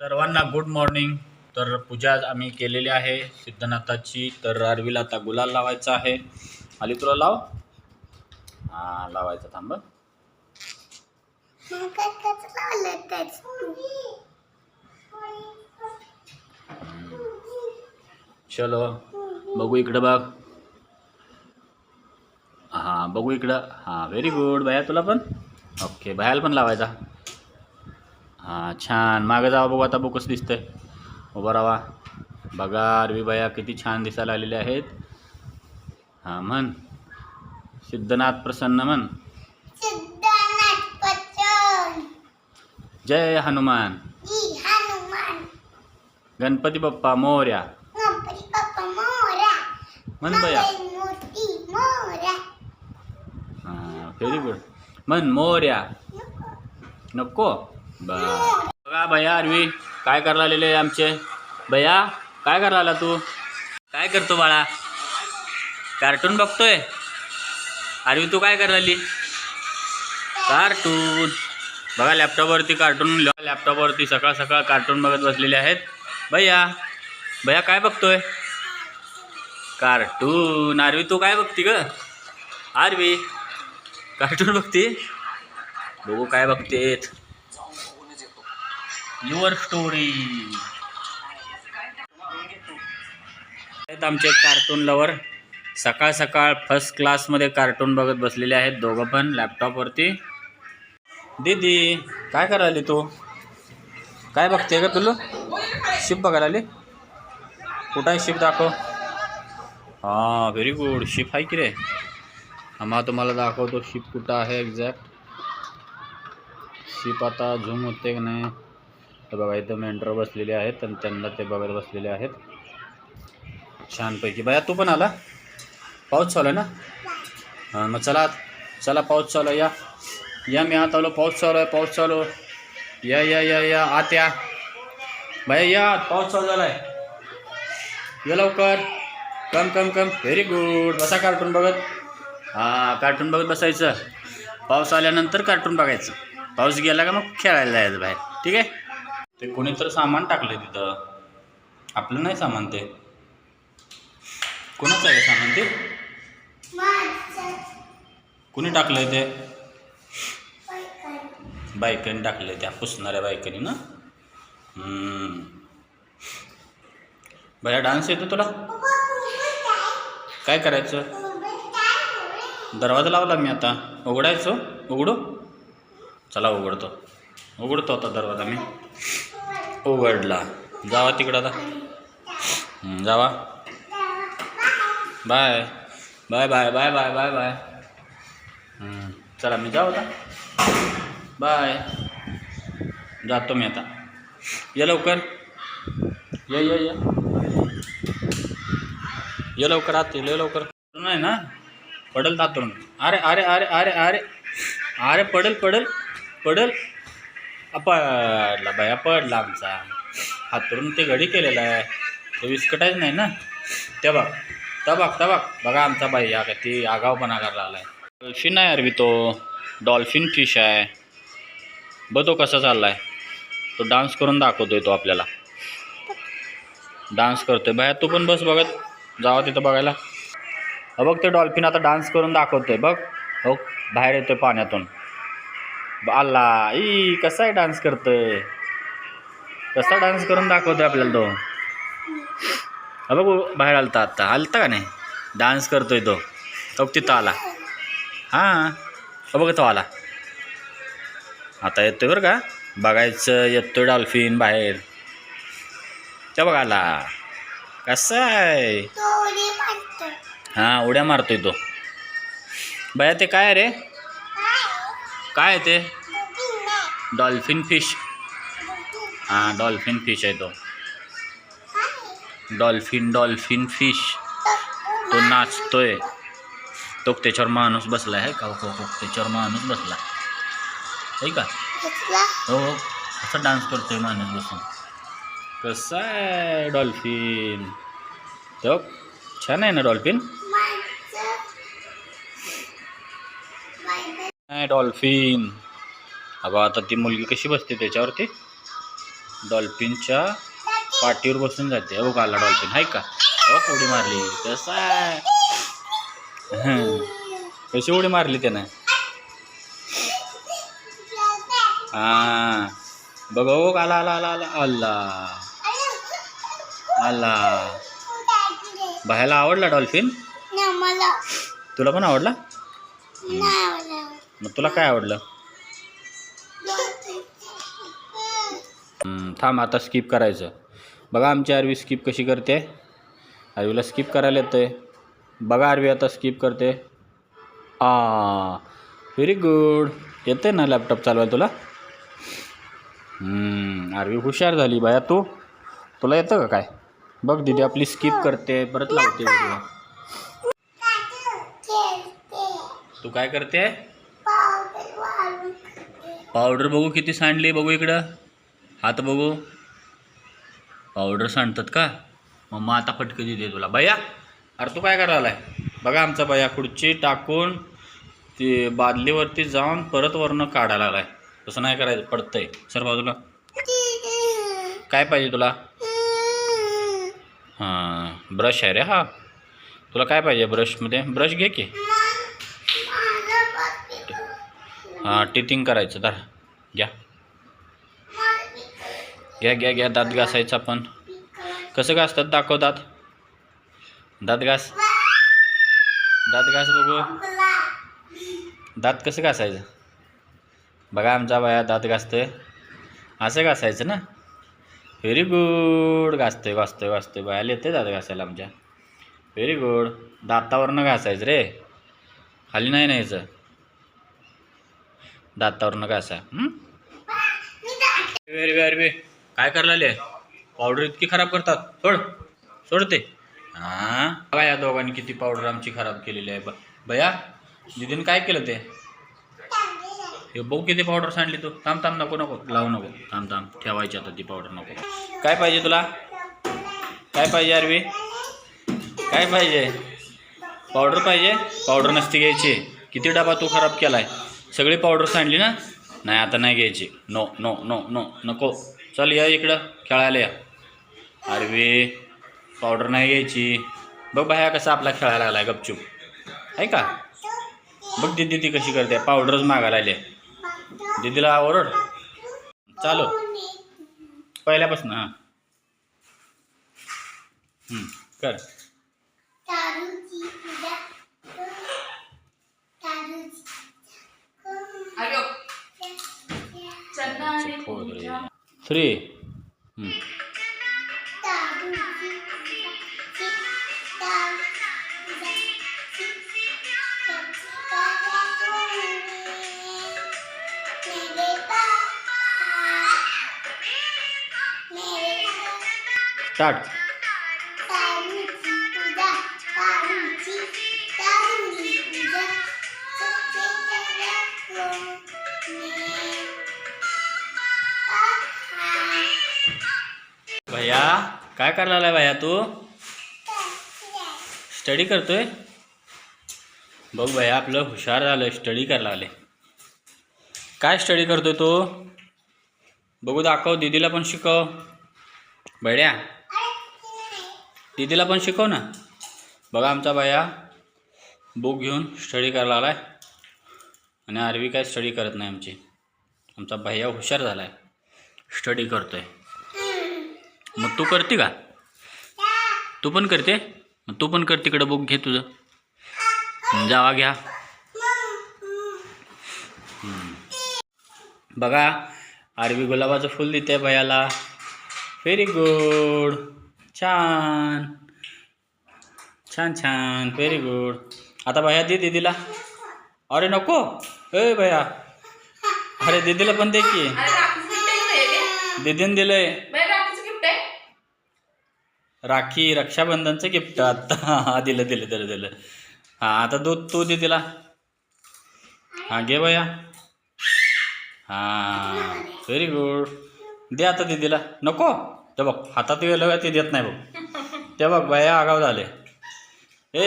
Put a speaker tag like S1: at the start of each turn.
S1: सर्वांना good morning तर पूजा आज आम्ही केलेली आहे सिद्धनाथाची तर आरवीला आता गुलाल लावायचा आहे. आली तुला लाव. हा लावायचा थांब. चलो बघू इकडं बघ. हां बघू इकडं. हां व्हेरी गुड भया तुला पण? ओके भयाला पण लावायचा. हां छान. मागं जावा बघू आता बघू कसं दिसतंय. उभं राहा बघा आरवी भया किती छान दिसायला आलेले आहेत. हां म्हण. सिद्धनाथ प्रसन्न म्हण. जय हनुमान. गणपती बाप्पा मोर्या. म्हण हां व्हेरी गुड म्हण मोर्या. नको? बघा भैया अरवी काय करायला आलेले आमचे? भैया काय करायला आला तू? काय करतो बाळा? कार्टून बघतोय? अरवी तू काय करायला आली कार्टून. बघा लॅपटॉपवरती कार्टून लॅपटॉपवरती सकाळ सकाळ कार्टून बघत बसलेले आहेत. भैया भैया काय बघतोय? कार्टून. आरवी तू काय बघती ग? आरवी कार्टून बघते? बघू काय बघतेत. Your story. आहेत आमचे कार्टून लवर सकाळ सकाळ फर्स्ट क्लासमध्ये कार्टून बघत बसलेले आहेत दोघं पण लॅपटॉपवरती दीदी काय करायली तू? काय बघते का तुला? शिप बघायला आली? कुठं आहे शिप दाखव. हां व्हेरी गुड शिप आहे की रे? आम्हा तुम्हाला दाखवतो शिप कुठं आहे एक्झॅक्ट शिप आता झूम होते की नाही? तर बघा इथं मेंटर बसलेले आहेत आणि त्यांना ते बघायला बसलेले आहेत. छानपैकी. बाया तू पण आला? पाऊस चालू आहे ना? हां मग चला चला पाऊस चालू आहे. या. या मी आत आलो. पाऊस चालू आहे पाऊस चालू. या या या या आत या. बाया या. पाऊस चालू झाला आहे या लवकर. Come come come. Very good बसा कार्टून बघत. हां कार्टून बघत बसायचं. पाऊस आल्यानंतर कार्टून बघायचं. पाऊस गेला का मग खेळायला जायचं बाहेर. ठीक आहे? ते कोणी तर सामान टाकलं तिथं. आपलं नाही सामान ते. कोणाचं आहे सामान ते? कुणी टाकलं टाकलंय ते?
S2: पैकण
S1: बायकांनी आहे त्या पुसणाऱ्या बायकांनी ना? हम्म. भया डान्स येतो तुला? काय करायचं? दरवाजा लावला मी आता. उघडायचो? उघडू? चला उघडतो. उघडतो आता दरवाजा मी. उघडला. जावा तिकडं आता. जावा. Bye. Bye bye bye bye bye bye. चला मी जाऊ आता. बाय. जातो मी आता. ये लवकर. ये ये ये. ये लवकर आत ये लवकर. नाही ना? पडल दातरून अरे अरे अरे अरे अरे. अरे पडल पडल पडल. पडला बाया पडला आमचा. हातरून ते घडी केलेला आहे. तो विस्कटायच नाही ना. ते बघ तबक तबक बघा आमचा बाई या ती आगावपणा करायला आहे डॉल्फिन आहे अरवी तो. डॉल्फिन फिश आहे. बघ तो कसा चालला आहे तो डान्स करून दाखवतोय तो आपल्याला. डान्स करतोय. बाया तू पण बस बघत. जावा तिथं बघायला. हा बघ ते डॉल्फिन आता डान्स करून दाखवतोय. बघ. हो बाहेर येतोय पाण्यातून. ब- आला. ई कसा आहे डान्स करतोय? कसा डान्स करून दाखवतोय आपल्याला तो? हा बघ बाहेर आलता आत्ता आलता का नाही? डान्स करतोय तो. बघ तिथं आला. हां बघ तो आला. आता येतोय बरं का? बघायचं येतोय डॉल्फिन बाहेर. त्या बघ आला. कसा आहे? हां उड्या मारतोय तो. बया ते काय रे? काय आहे ते? डॉल्फिन फ़िश हाँ डॉल्फिन फ़िश आहे तो. डॉल्फिन डॉल्फिन फ़िश तो नाचतोय. तो त्याच्यावर माणूस बसला आहे का? हो हो, त्याच्यावर माणूस बसला आहे का? हो हो. असा डान्स करतोय माणूस बसून. कसा आहे डॉल्फिन तो छान आहे ना डॉल्फिन नाही डॉल्फिन. अगं आता ती मुलगी कशी बसते त्याच्यावरती? डॉल्फिनच्या पाठीवर बसून जाते. हो आला डॉल्फिन. हाय का? हो उडी मारली. कसा आहे. कशी उडी मारली त्यानं? हा. बघ हो आला आला आला आला आला. आला. बाहेरला आवडला डॉल्फिन? तुला पण आवडला?
S2: नाही आवडलं.
S1: मग तुला काय आवडलं? थांब आता स्किप करायचं. बघा आमची आरवी स्किप कशी करते. आरवीला स्किप करायला येतंय. बघा आरवी आता स्किप करते. आ व्हेरी गुड येते ना लॅपटॉप चालवायला तुला? आरवी हुशार झाली बाया तू. तुला येतं का काय? बघ दीदी आपली स्किप करते परत लावते व्हिडिओ तू काय करते?
S2: पावडर
S1: बघू किती सांडली बघू इकडं. हात बघू. पावडर सांडतात का? मग मग आता फटके देते तुला. बया अरे तू काय करायला आहे बघा आमचा बया खुर्ची टाकून ती बादलीवरती जाऊन परत वरनं काढायला आलाय तसं नाही करायचं पडतंय. सर बाजूला. काय पाहिजे तुला? हां ब्रश आहे रे हा. तुला काय पाहिजे ब्रशमध्ये? ब्रश घे की. हां टिथिंग करायचं तर घ्या. घ्या घ्या घ्या दात घासायचं आपण. कसं घासतात? दाखव दात. दात घास. दात घास बघू. दात कसं घासायचं? बघा आमचा बाया दात घासतोय. असं घासायचं ना? व्हेरी गुड घासतोय घासतोय घासतोय. बायाला येते दात घासायला आमच्या. व्हेरी गुड दातावरनं घासायचं रे. खाली नाही न्यायचं. दातावरनं घासा हं?
S2: मी दाट-
S1: वेरी वेरी वे काय करायला पावडर इतकी खराब करतात. सोड. सोड ते. हां? बघा या दोघांनी किती पावडर आमची खराब केलेली आहे. ब बया दिदीने काय केलं ते? हे बघू किती पावडर सांडली तू. थांब थांब नको नको. लावू नको. थांब थांब. ठेवायची आता ती पावडर नको. काय पाहिजे तुला? काय पाहिजे अरवी काय पाहिजे? पावडर पाहिजे? पावडर नसती घ्यायची. किती डबा तू खराब केलाय? सगळी पावडर सांडली ना? नाही आता नाही घ्यायची. नो नो नो नो नको. चल या इकडं. खेळायला या. अरवी पावडर नाही घ्यायची. बघ बाया कसा आपला खेळायला लागलाय गपचूप. आहे का? बघ दीदी ती कशी करते. पावडरच मागायला आले. दीदीला ओरड चालू. पहिल्यापासून हां. कर
S2: दारूची पूजा कर. दारूची पूजा.
S3: चंदा आणि पूजा.
S1: थ्री हं. काय करायला भैया तू? स्टडी करतोय? बघ भैया आपलं हुशार झालं स्टडी करायला आले काय स्टडी करतोय तू? बघू दाखव दीदीला पण शिकव. बड्या दीदीला पण शिकव ना. बघा आमचा भैया बुक घेऊन स्टडी करायला लागलाय. आणि आरवी काय स्टडी करत नाही आमची. आमचा भैया हुशार झाला आहे स्टडी करतोय. मग तू करते का? तू पण करते? मग तू पण कर तिकडं बुक घे तुझं. जावा घ्या. बघा आरवी गुलाबाचं फुल देते भयाला. व्हेरी गुड छान. छान छान. व्हेरी गुड आता भया दे दीदीला. अरे नको. ए भया. अरे दीदीला पण दे की? दीदीने दिलंय
S3: बाई, राखीचं gift आहे?
S1: राखी रक्षाबंधनचं गिफ्ट आता दिलं दिलं दिलं दिलं. हां आता दूध तू दे तिला. हां घे बया. हां व्हेरी गुड दे आता दीदीला नको. ते बघ हातात गेलं ते देत नाही बघ. ते बघ बया आगाव झाले. ए,